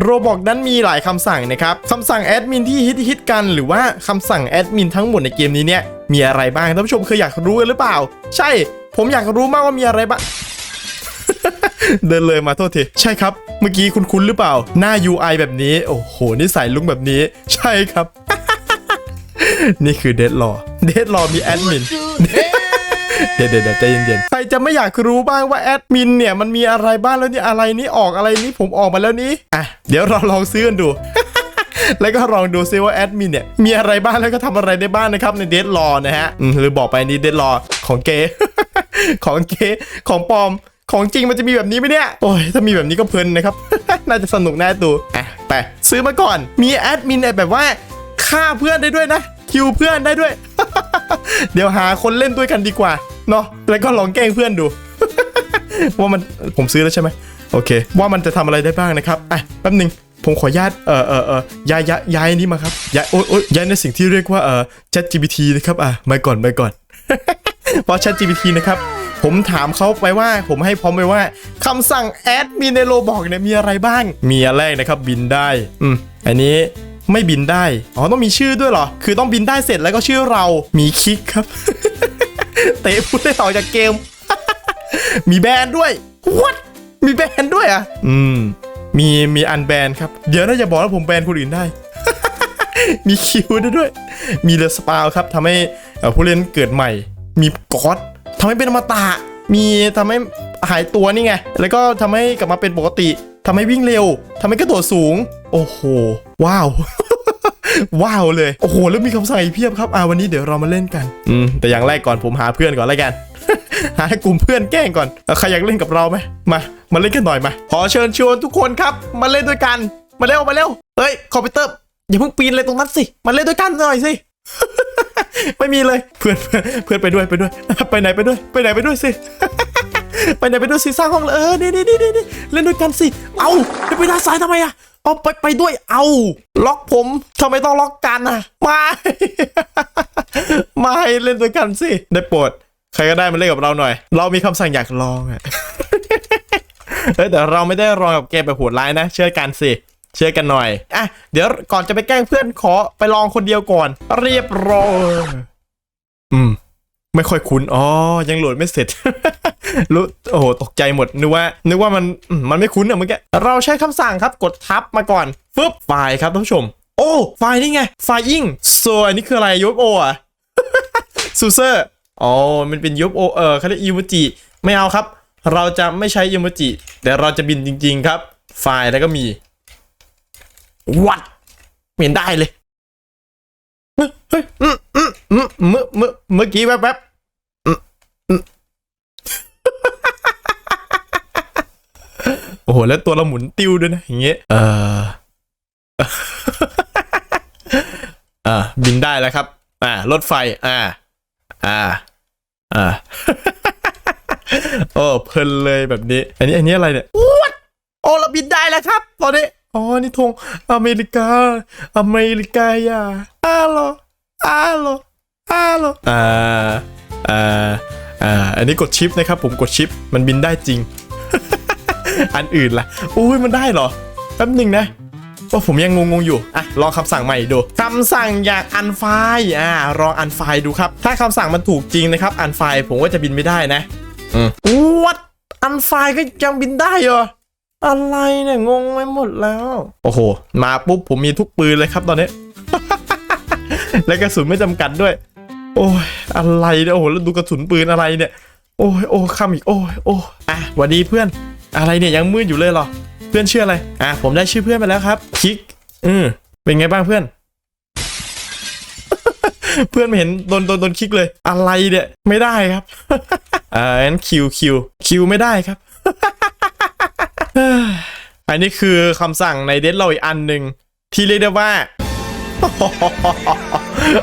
โรบอกนั้นมีหลายคำสั่งนะครับคำสั่งแอดมินที่ฮิตฮิตกันหรือว่าคำสั่งแอดมินทั้งหมดในเกมนี้เนี่ยมีอะไรบ้างท่านผู้ชมเคยอยากรู้กันหรือเปล่า ใช่ ผมอยากรู้มากว่ามีอะไรบ้างเดินเลยมาโทษทีใช่ครับ เมื่อกี้คุณคุ้นหรือเปล่า หน้า UI แบบนี้ โอ้โหนิสัยลุงแบบนี้ ใช่ครับ นี่คือเดดลอเดดลอมีแอดมิน เดี๋ยวเดี๋ยวเยวใจเย็นๆ ใครจะไม่อยากรู้บ้างว่าแอดมินเนี่ยมันมีอะไรบ้างแล้วนี่อะไรนี่ออกอะไรนี่ผมออกมาแล้วนี่อะเดี๋ยวเราลองซื้อกันดูแล้วก็ลองดูซิว่าแอดมินเนี่ยมีอะไรบ้างแล้วก็ทำอะไรได้บ้างนะครับในเดดลอนะฮะหรือบอกไปนี่เดดลอของเก๋ของเก๋ของปลอม ของจริงมันจะมีแบบนี้ไหมเนี่ย โอ้ยถ้ามีแบบนี้ก็เพลินนะครับ น่าจะสนุกแน่ตัวอะไปซื้อมาก่อน มีแอดมินแบบว่าฆ่าเพื่อนได้ด้วยนะ คิวเพื่อนได้ด้วย เดี๋ยวหาคนเล่นด้วยกันดีกว่า เนาะแล้วก็ลองแกล้งเพื่อนดู ว่ามันผมซื้อแล้วใช่ไหมโอเค ว่ามันจะทำอะไรได้บ้างนะครับอะแป๊บหนึงผมขอญาตเอ่อเอ่อเอ่อย้ายย้ายย้ายอันนี้มาครับย้ายโอ๊ยโอ๊ยย้ายในสิ่งที่เรียกว่าเอ่อ ChatGPT นะครับอะมาก่อนมาก่อนเพราะ ChatGPT นะครับผมถามเขาไปว่าผมให้พร้อมไปว่าคำสั่งแอดมีในโลบอกเนี่ยมีอะไรบ้าง มีอันแรกนะครับบินได้ อืมอันนี้ไม่บินได้ อ๋อต้องมีชื่อด้วยเหรอ คือต้องบินได้เสร็จแล้วก็ชื่อเรา มีคลิกครับ เตะผู้เล่นออกจากเกม มีแบนด้วย what มีแบนด้วยอะ อืม มีมีอันแบนครับ เดี๋ยวน่าจะบอกว่าผมแบนคนอื่นได้ มีคิวได้ด้วย มีเดอสปาวครับทำให้ผู้เล่นเกิดใหม่ มีกอดทำให้เป็นอมตะ มีทำให้หายตัวนี่ไง แล้วก็ทำให้กลับมาเป็นปกติทำให้วิ่งเร็วทำให้กระโดดสูง โอ้โห ว้าว ว้าวเลย โอ้โห แล้วมีคำสั่งอีกเพียบครับอ่าวันนี้เดี๋ยวเรามาเล่นกัน อืม แต่อย่างแรกก่อนผมหาเพื่อนก่อนแล้วกัน หาให้กลุ่มเพื่อนแกล้งก่อนใครอยากเล่นกับเราไหมมา มาเล่นกันหน่อยมา ขอเชิญชวนทุกคนครับ มาเล่นด้วยกัน มาเร็ว มาเร็ว เฮ้ย คอมพิวเตอร์ อย่าเพิ่งปีนเลยตรงนั้นสิ มาเล่นด้วยกันหน่อยสิ ไม่มีเลย เพื่อน เพื่อนเพื่อนไปด้วย ไปด้วย ไปไหนไปด้วย ไปไหนไปด้วยสิไปไหนไปด้วยสิสร้างห้องเลยเออนี่นี่นี่นี่เล่นด้วยกันสิ เอาไปไปด้านซ้ายทำไมอะ เอาไปไปด้วยเอาล็อกผมทำไมต้องล็อกกันอะไม่ไม่เล่นด้วยกันสิได้โปรดใครก็ได้มาเล่นกับเราหน่อย เรามีคำสั่งอยากลองอะเอ้ยแต่เราไม่ได้ลองกับเกมแบบโหดร้ายนะ เชื่อกันสิเชื่อกันหน่อยอะเดี๋ยวก่อนจะไปแกล้งเพื่อนขอไปลองคนเดียวก่อน เรียบร้อยอืม ไม่ค่อยคุ้น อ๋อ ยังโหลดไม่เสร็จ รู้ โอ้โห ตกใจหมด นึกว่า นึกว่ามัน มันไม่คุ้นอะเมื่อกี้ เราใช้คำสั่งครับ กดทับมาก่อน ฟึบ ไฟล์ครับท่านผู้ชม โอ้ ไฟล์นี่ไง ไฟล์อิงโซอันนี้คืออะไรยูโออะซูเซอร์ อ๋อ มันเป็นยูโอเออเขาเรียกอีโมจิ ไม่เอาครับ เราจะไม่ใช้อีโมจิ แต่เราจะบินจริง ๆ ครับ ไฟล์แล้วก็มี วัดเห็นได้เลย เฮ้ยเฮ้ยอืมอืมอืมเมื่อเมื่อเมื่อกี้แวบๆอืมอืมโอ้โห แล้วตัวเราหมุนติ้วด้วยนะอย่างเงี้ย เอออ่าบินได้แล้วครับ อ่ารถไฟ อ่า อ่า อ่า โอ้เพลินเลยแบบนี้ อันนี้อันนี้อะไรเนี่ย What โอ้เราบินได้แล้วครับ ตอนนี้ อ๋อ นี่ธงอเมริกา อเมริกาอย่าอาโลอาโลอาโลอ่าอ่าอ่าอันนี้กดชิปนะครับผมกดชิปมันบินได้จริง อันอื่นล่ะอุ้ยมันได้เหรอแป๊บหนึ่งนะว่าผมยังงงๆอยู่ อะ ลองคำสั่งใหม่ดูคำสั่งอยากอันไฟล์อ่าลองอันไฟล์ดูครับ ถ้าคำสั่งมันถูกจริงนะครับ อันไฟล์ผมก็จะบินไม่ได้นะอืมวัดอันไฟล์ก็ยังบินได้เหรอ อะไรเนี่ยงงไปหมดแล้ว โอ้โห มาปุ๊บผมมีทุกปืนเลยครับตอนนี้ และกระสุนไม่จำกัดด้วย โอ้ยอะไรเนี่ยโอ้โหแล้วดูกระสุนปืนอะไรเนี่ย โอ้ยโอ้คำอีกโอ้ยโอ้อะวัสดีเพื่อน อะไรเนี่ยยังมืดอยู่เลยเหรอ เพื่อนชื่ออะไรอะผมได้ชื่อเพื่อนไปแล้วครับคิก อืมเป็นไงบ้างเพื่อน เพื่อนไม่เห็นโดนโดนโดนคลิกเลย อะไรเนี่ยไม่ได้ครับอ่างั้นคิวคิวคิวไม่ได้ครับอันนี้คือคำสั่งในเดดเราอีกอันหนึ่งที่เรียกได้ว่า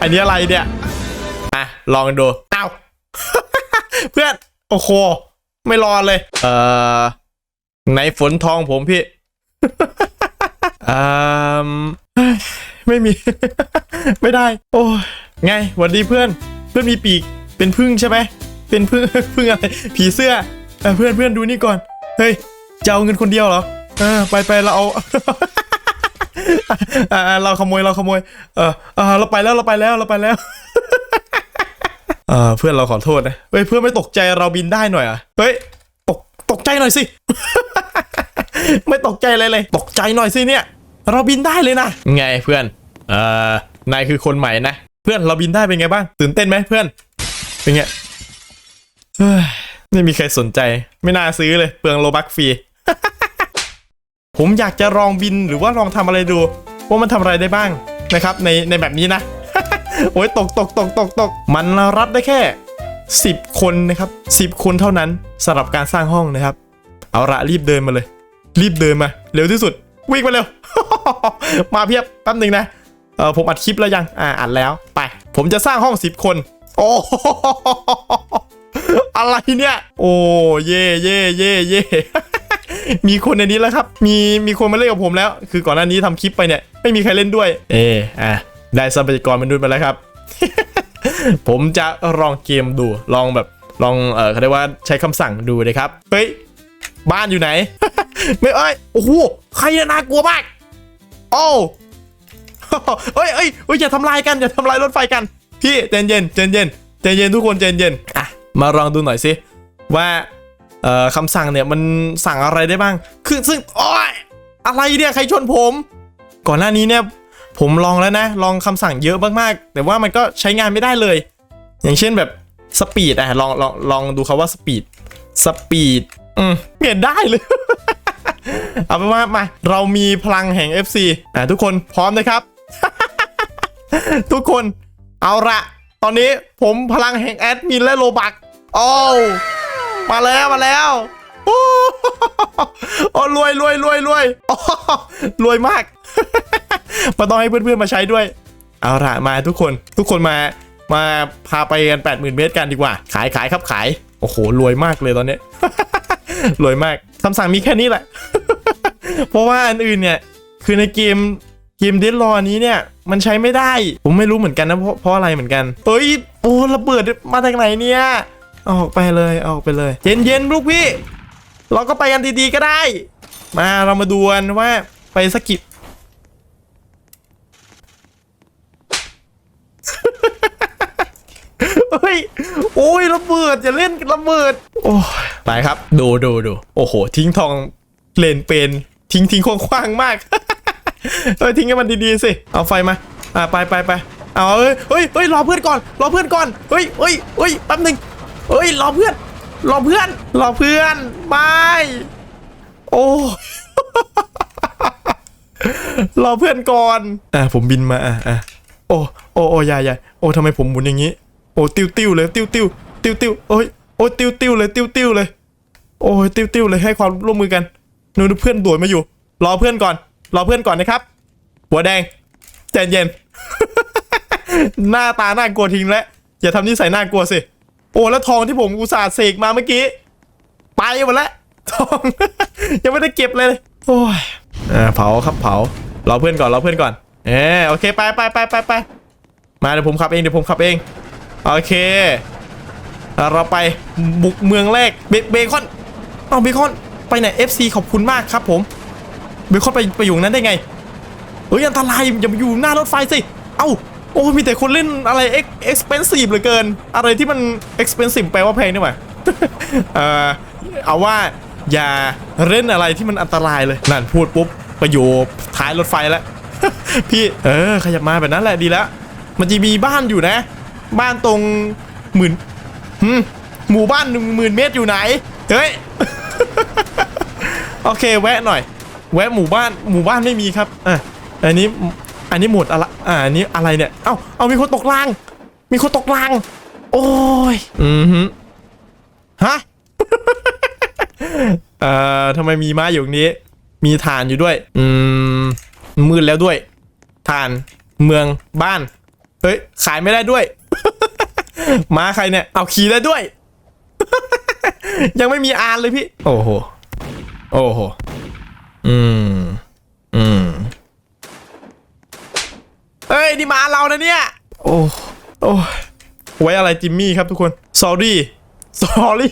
อันนี้อะไรเนี่ยอะลองดูอ้าวเพื่อนโอ้โหไม่รอเลย เอ่อในฝนทองผมพี่อืมเฮ้ยไม่มี ไม่ได้ โอ้ยไงหวันดีเพื่อน เพื่อนมีปีกเป็นพึ่งใช่ไหมเป็นพึ่งพึ่งอะไรผีเสื้อเออเพื่อนเพื่อนดูนี่ก่อน เฮ้ยจะเอาเงินคนเดียวเหรอเออไปไปเราเอา อ่าเราขโมยเราขโมย เออเออเราไปแล้วเราไปแล้วเราไปแล้วเออเพื่อนเราขอโทษนะเฮ้ยเพื่อนไม่ตกใจเราบินได้หน่อยเหรอะเฮ้ยตกตกใจหน่อยสิ ไม่ตกใจเลยเลย ตกใจหน่อยสิเนี่ย เราบินได้เลยนะไงเพื่อนเอ่อนายคือคนใหม่นะเพื่อนเราบินได้เป็นไงบ้าง ตื่นเต้นไหมเพื่อนเป็นไงเฮ้ยไม่มีใครสนใจ ไม่น่าซื้อเลยเปลืองโลบักฟรี ผมอยากจะลองบินหรือว่าลองทำอะไรดูว่ามันทำอะไรได้บ้างนะครับ ในในแบบนี้นะ โอ้ยตกตกตกตกตกมันรับได้แค่ 10 คนนะครับ 10 คนเท่านั้นสำหรับการสร้างห้องนะครับ เอาละรีบเดินมาเลย รีบเดินมา เร็วที่สุด วิ่งมาเร็ว มาเพียบแป๊บหนึ่งนะเออผมอัดคลิปแล้วยังอ่าอัดแล้วไป ผมจะสร้างห้อง 10 คน โอ้อะไรเนี่ย โอ้เย่เย่เย่เย่ มีคนในนี้แล้วครับ มีมีคนมาเล่นกับผมแล้ว คือก่อนหน้านี้ทำคลิปไปเนี่ยไม่มีใครเล่นด้วย เอออะได้ทรัพยากรมนุษย์มาแล้วครับ ผมจะลองเกมดูลองแบบลองเออเขาเรียกว่าใช้คำสั่งดูนะครับเฮ้ยบ้านอยู่ไหน ไม่เอ้ยโอ้โหใครอะน่ากลัวมากโอ้เอ้ยเอ้ยเอ้ยอย่าทำลายกันอย่าทำลายรถไฟกันพี่ใจเย็นใจเย็นใจเย็นทุกคนใจเย็นอะมาลองดูหน่อยสิว่า เอ่อคำสั่งเนี่ยมันสั่งอะไรได้บ้าง คือซึ่งโอ้ยอะไรเนี่ยใครชนผม ก่อนหน้านี้เนี่ยผมลองแล้วนะ ลองคำสั่งเยอะมากๆ แต่ว่ามันก็ใช้งานไม่ได้เลย อย่างเช่นแบบสปีดอะลองลองลองดูคาว่าสปีดสปีดอืมเปลี่ยนได้เลย เอาเป็นว่ามา เรามีพลังแห่ง FC อะทุกคนพร้อมนะครับ ทุกคนเอาละตอนนี้ผมพลังแห่งแอดมินและโลบักโอ้ว มาแล้วมาแล้วโอ้โอ้รวยรวยรวยรวยโอ้รวยมากมาต้องให้เพื่อนๆมาใช้ด้วย เอาละมาทุกคนทุกคนมามาพาไปกัน8 0,000 เมตรกันดีกว่า ขายขายครับขาย โอ้โห รวยมากเลยตอนนี้ รวยมากคำสั่งมีแค่นี้แหละ เพราะว่าอันอื่นเนี่ย คือในเกมเกมเดดรอนี้เนี่ย มันใช้ไม่ได้ ผมไม่รู้เหมือนกันนะเพราะเพราะอะไรเหมือนกัน เอ้ย โอ้ระเบิดมาจากไหนเนี่ย เอาออกไปเลยเอาออกไปเลย เย็นเย็นๆลูกพี่ เราก็ไปกันดีๆก็ได้ มาเรามาดูกันว่าไปสกกิปเฮ้ย โอ้ยระเบิดอย่าเล่นระเบิด โอ้ยไปครับ ดูดูดูโอ้โห ทิ้งทองเลนเป็นทิ้งทิ้งคว้างๆมากเอ้ยทิ้งให้มันดีๆสิ เอาไฟมา อ่าไปไปไปเอาเอ้ยเฮ้ยเฮ้ยรอเพื่อนก่อน รอเพื่อนก่อน เฮ้ยเฮ้ยเฮ้ยแป๊บหนึง เฮ้ยรอเพื่อนรอเพื่อนรอเพื่อนไม่โอ้รอเพื่อนก่อนอะผมบินมาอะอะโอ้โอ้โอ้ยาอยาโอ้ทำไมผมหมุนอย่างนี้ โอ้ติ้วติ้วเลยติ้วติ้วติ้วติ้วโอ้ยโอ้ติ้วติ้วเลยติ้วติ้วเลย โอ้ยติ้วติ้วเลยให้ความร่วมมือกันนูนเพื่อนโดดมาอยู่ รอเพื่อนก่อน รอเพื่อนก่อนนะครับ หัวแดงใจเย็น หน้าตาน่ากลัวทิ้งแล้วอย่าทำนิสัยน่ากลัวสิ โอ้แล้วทองที่ผมอุตส่าห์เสกมาเมื่อกี้ ไปหมดแล้วทอง ยังไม่ได้เก็บเลยโอ้ยอ่าเผาครับเผารอเพื่อนก่อนรอเพื่อนก่อนเออโอเคไปไปไปไปไปมาเดี๋ยวผมขับเองเดี๋ยวผมขับเองโอเค เราไปบุกเมืองแรกเบคอนเอาเบคอนไปไหน FC ขอบคุณมากครับผมเบคอนไปไปอยู่นั้นได้ไงเฮ้ยอันตรายอย่ามาอยู่หน้ารถไฟสิ เอ้า โอ้ มีแต่คนเล่นอะไร ex expensive เหลือเกิน อะไรที่มัน expensive แปลว่าแพงนี่หว่าเออเอาว่าอย่าเล่นอะไรที่มันอันตรายเลย นั่นพูดปุ๊บไปอยู่ท้ายรถไฟแล้ว พี่เออขยับมาแบบนั้นแหละดีแล้ว มันจะมีบ้านอยู่นะ บ้านตรงหมื่นหมหมู่บ้านหนึ่งหมื่นเมตรอยู่ไหน เฮ้ย โอเคแวะหน่อย แวะหมู่บ้านหมู่บ้านไม่มีครับอะอันนี้ อันนี้หมดอะไรอ่าอันนี้อะไรเนี่ย เอ้า เอามีคนตกราง มีคนตกราง โอ้ย อือฮึฮะ เอ่อทำไมมีม้าอยู่ตรงนี้ มีฐานอยู่ด้วย อืม มืดแล้วด้วย ฐาน เมือง บ้าน เฮ้ย ขายไม่ได้ด้วย ม้าใครเนี่ย เอาขี่ได้ด้วย ยังไม่มีอานเลยพี่ โอ้โห โอ้โห อืม อืม เอ้ย นี่มาเรานะเนี่ย โอ้โอ้ไว้อะไรจิมมี่ครับทุกคน sorry sorry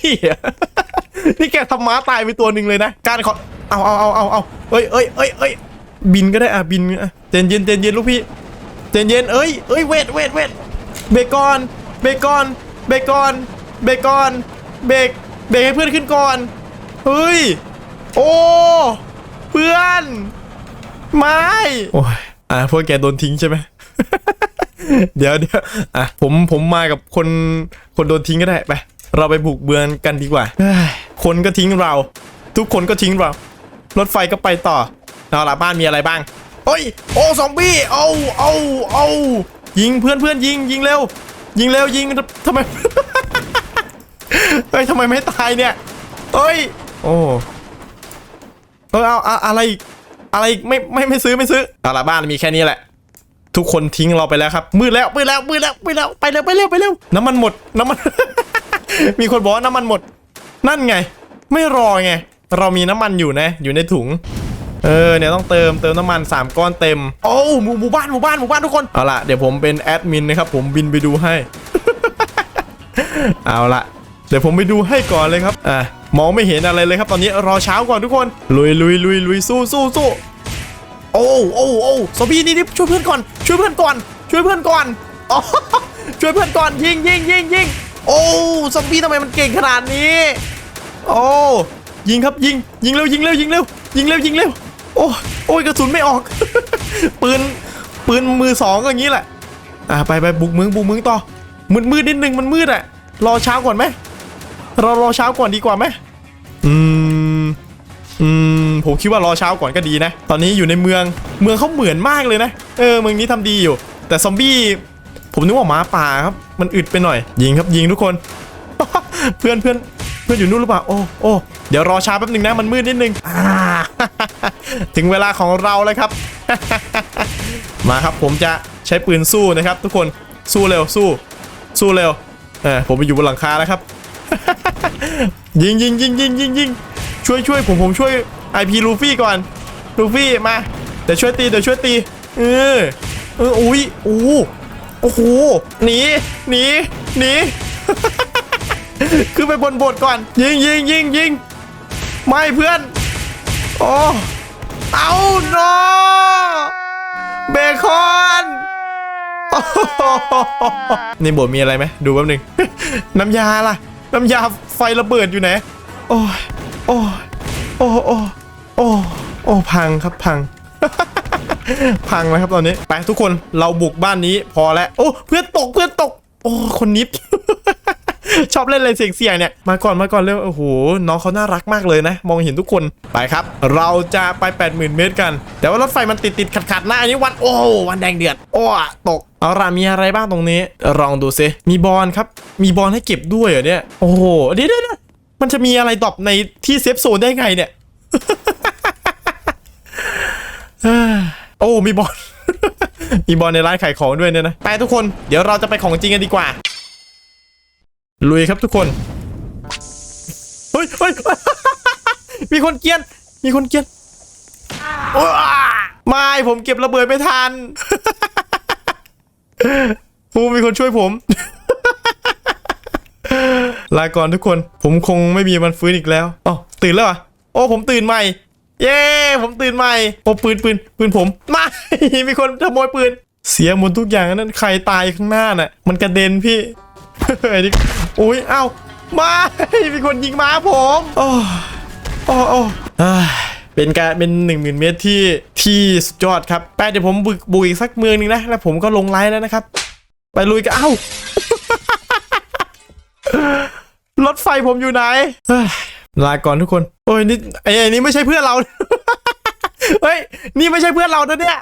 นี่แกทำม้าตายไปตัวหนึ่งเลยนะ การขอเอาเอาเอาเอาเอาเอ้ยเอ้ยเอ้ยเอ้ยบินก็ได้อะบินอะเจนเย็นเจนเย็นลูกพี่เจนเย็นเอ้ยเอ้ยเวทเวทเวทเบรกก่อนเบรกก่อนเบรกก่อนเบรกก่อนเบรกเบรกให้เพื่อนขึ้นก่อนเฮ้ยโอ้เพื่อนไม่โอ้ย อะพวกแกโดนทิ้งใช่ไหมเดี๋ยวเดี๋ยวอะผมผมมากับคนคนโดนทิ้งก็ได้ไปเราไปบุกเบือนกันดีกว่าเฮ้ยคนก็ทิ้งเรา ทุกคนก็ทิ้งเรา รถไฟก็ไปต่อเอาละบ้านมีอะไรบ้างโอ้ยโอ้ซอมบี้เอาเอาเอายิงเพื่อนเพื่อนยิงยิงเร็ว ยิงเร็วยิงทำไมเฮ้ยทำไมไม่ตายเนี่ยเฮ้ยโอ้เออเอาเอาอะไร อะไรไม่ไม่ไม่ซื้อไม่ซื้อเอาละบ้านมีแค่นี้แหละ ทุกคนทิ้งเราไปแล้วครับมืดแล้วมืดแล้วมืดแล้วมืดแล้วไปเร็วไปเร็วไปเร็วน้ำมันหมดน้ำมัน มีคนบอกว่าน้ำมันหมด นั่นไง ไม่รอไงเรามีน้ำมันอยู่นะ อยู่ในถุงเออเนี่ยต้องเติมเติมน้ำมัน 3 ก้อนเต็ม โอ้หมู่หมู่บ้านหมู่บ้านหมู่บ้านทุกคน เอาละเดี๋ยวผมเป็นแอดมินนะครับ ผมบินไปดูให้ เอาละ ดี๋ยวผมไปดูให้ก่อนเลยครับอะมองไม่เห็นอะไรเลยครับตอนนี้รอเช้าก่อนทุกคนลุยลุยลุยลุยสู้สู้สู้โอ้โอ้โอ้ซอมบี้นี่นี่ช่วยเพื่อนก่อนช่วยเพื่อนก่อนช่วยเพื่อนก่อนอ๋อช่วยเพื่อนก่อนยิงยิงยิงยิงโอ้ซอมบี้ทำไมมันเก่งขนาดนี้โอ้ยิงครับยิงยิงเร็วยิงเร็วยิงเร็วยิงเร็วยิงเร็วโอ้โอ้ยกระสุนไม่ออก ปืนปืนมือสองก็อย่างนี้แหละอ่าไปไปบุกเมืองบุกเมืองต่อมืดมืดนิดนึงมันมืดอะรอเช้าก่อนไหม เรารอเช้าก่อนดีกว่าไหมอืมอืมผมคิดว่ารอเช้าก่อนก็ดีนะ ตอนนี้อยู่ในเมืองเมืองเขาเหมือนมากเลยนะ เออเมืองนี้ทำดีอยู่ แต่ซอมบี้ผมนึกว่าหมาป่าครับมันอึดไปหน่อย ยิงครับยิงทุกคน เพื่อนเพื่อนเพื่อนอยู่นู่นหรือเปล่าโอ้โอ้เดี๋ยวรอช้าแป๊บหนึ่งนะมันมืดนิดนึงถึงเวลาของเราแล้วครับ มาครับผมจะใช้ปืนสู้นะครับ ทุกคนสู้เร็วสู้ สู้เร็วเออผมไปอยู่บนหลังคาแล้วครับ ยิงยิงยิงยิงยิงยิงช่วยช่วยผมผมช่วยไอพีลูฟี่ก่อนลูฟี่มาเดี๋ยวช่วยตีเดี๋ยวช่วยตีเออเอออุ้ยโอ้โอ้โหหนีหนีหนีขึ้นไปบนบสถ์ก่อน ยิงยิงยิงยิงไม่เพื่อนโอ้เอาโนเบคอนในบสถ์มีอะไรไหมดูแป๊บนึง น้ำยาล่ะ น้ำยาไฟระเบิดอยู่ไหน โอ้ยโอ้ยโอ้โอ้โอ้โอ้พังครับพัง พังแล้วครับตอนนี้ ไปทุกคนเราบุกบ้านนี้พอแล้ว โอ้เพื่อนตกเพื่อนตก โอ้คนนิดชอบเล่นอะไรเสี่ยงๆเนี่ย มาก่อนมาก่อนเร็วโอ้โหน้องเขาน่ารักมากเลยนะ มองเห็นทุกคนไปครับ เราจะไป 80,000 เมตรกัน แต่ว่ารถไฟมันติดติดขัดขัดๆนะอันนี้วันโอ้วันแดงเดือดโอ้ตก เอาล่ะมีอะไรบ้างตรงนี้ ลองดูซิมีบอลครับ มีบอลให้เก็บด้วยเหรอเนี่ย โอ้โหเดี๋ยวเดี๋ยวเดี๋ยวมันจะมีอะไรดรอปในที่เซฟโซนได้ไงเนี่ย โอ้ มีบอล มีบอลในร้านขายของด้วยเนี่ยนะ ไปทุกคน เดี๋ยวเราจะไปของจริงกันดีกว่า ลุยครับทุกคน เฮ้ยเฮ้ยมีคนเกียน มีคนเกียนว้าไม่ผมเก็บระเบิดไม่ทัน โอ้มีคนช่วยผม ลาก่อนทุกคน ผมคงไม่มีวันฟื้นอีกแล้วอ๋อตื่นแล้วอะโอ้ผมตื่นใหม่ เย้ ผมตื่นใหม่ โอ้ปืนปืนปืนผมไม่มีคนขโมยปืน เสียหมดทุกอย่างนั่นใครตายข้างหน้าน่ะ มันกระเด็นพี่ไอ้นี่โอ้ยเอ้าไม่มีคนยิงม้าผม โอ้โอ้โอ้อ่า เป็นการเป็นหนึ่งหมื่นเมตรที่ที่สุดยอดครับแป๊บเดี๋ยวผมบุกบุกอีกสักเมืองหนึงนะ แล้วผมก็ลงไลน์แล้วนะครับ ไปลุยกันเอ้ารถไฟผมอยู่ไหนลาก่อนทุกคน โอ้ยนี่ไอ้ไอ้นี่ไม่ใช่เพื่อนเราเฮ้ยนี่ไม่ใช่เพื่อนเรานะเนี่ย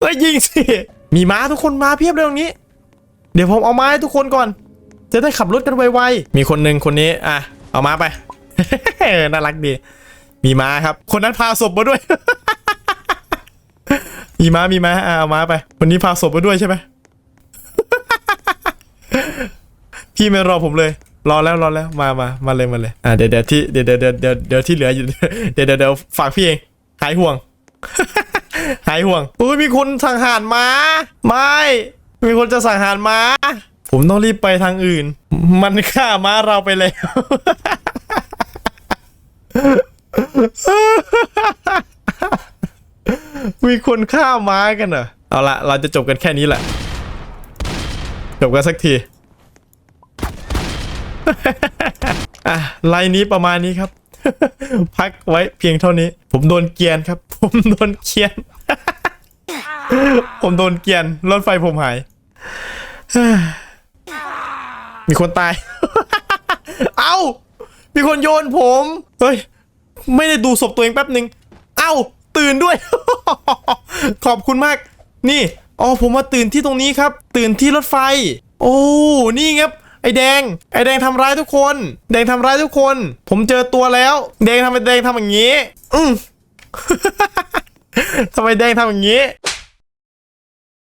เฮ้ยยิงสิมีม้าทุกคนมาเพียบเลยตรงนี้ เดี๋ยวผมเอาม้าให้ทุกคนก่อน จะได้ขับรถกันไวๆมีคนหนึ่งคนนี้อะเอาม้าไปน่ารักดี มีม้าครับ คนนั้นพาศพมาด้วย มีม้ามีม้าเอาม้าไปคนนี้พาศพมาด้วยใช่ไหมพี่ไม่รอผมเลย รอแล้วรอแล้วมามามาเลยมาเลยอ่าเดี๋ยวเดี๋ยวที่เดี๋ยวเดี๋ยวเดี๋ยวเดี๋ยวเดี๋ยวที่เหลืออยู่เดี๋ยวเดี๋ยวเดี๋ยวฝากพี่เองหายห่วง หายห่วงอุ้ยมีคนสั่งหารมาไม่มีคนจะสั่งหารมาผมต้องรีบไปทางอื่น มันฆ่าม้าเราไปแล้ว มีคนฆ่าม้ากันเหรอ เอาละเราจะจบกันแค่นี้แหละ จบกันสักทีอะไลน์นี้ประมาณนี้ครับ พักไว้เพียงเท่านี้ ผมโดนเกียนครับ ผมโดนเกียน ผมโดนเกียนรถไฟผมหาย มีคนตาย เอ้า มีคนโยนผม เฮ้ย ไม่ได้ดูศพตัวเองแป๊บหนึ่งเอ้า ตื่นด้วย ขอบคุณมาก นี่อ๋อผมมาตื่นที่ตรงนี้ครับ ตื่นที่รถไฟ โอ้นี่ครับไอแดง ไอแดงทำร้ายทุกคน แดงทำร้ายทุกคน ผมเจอตัวแล้ว แดงทำไมแดงทำอย่างนี้ อืมทำไมแดงทำอย่างนี้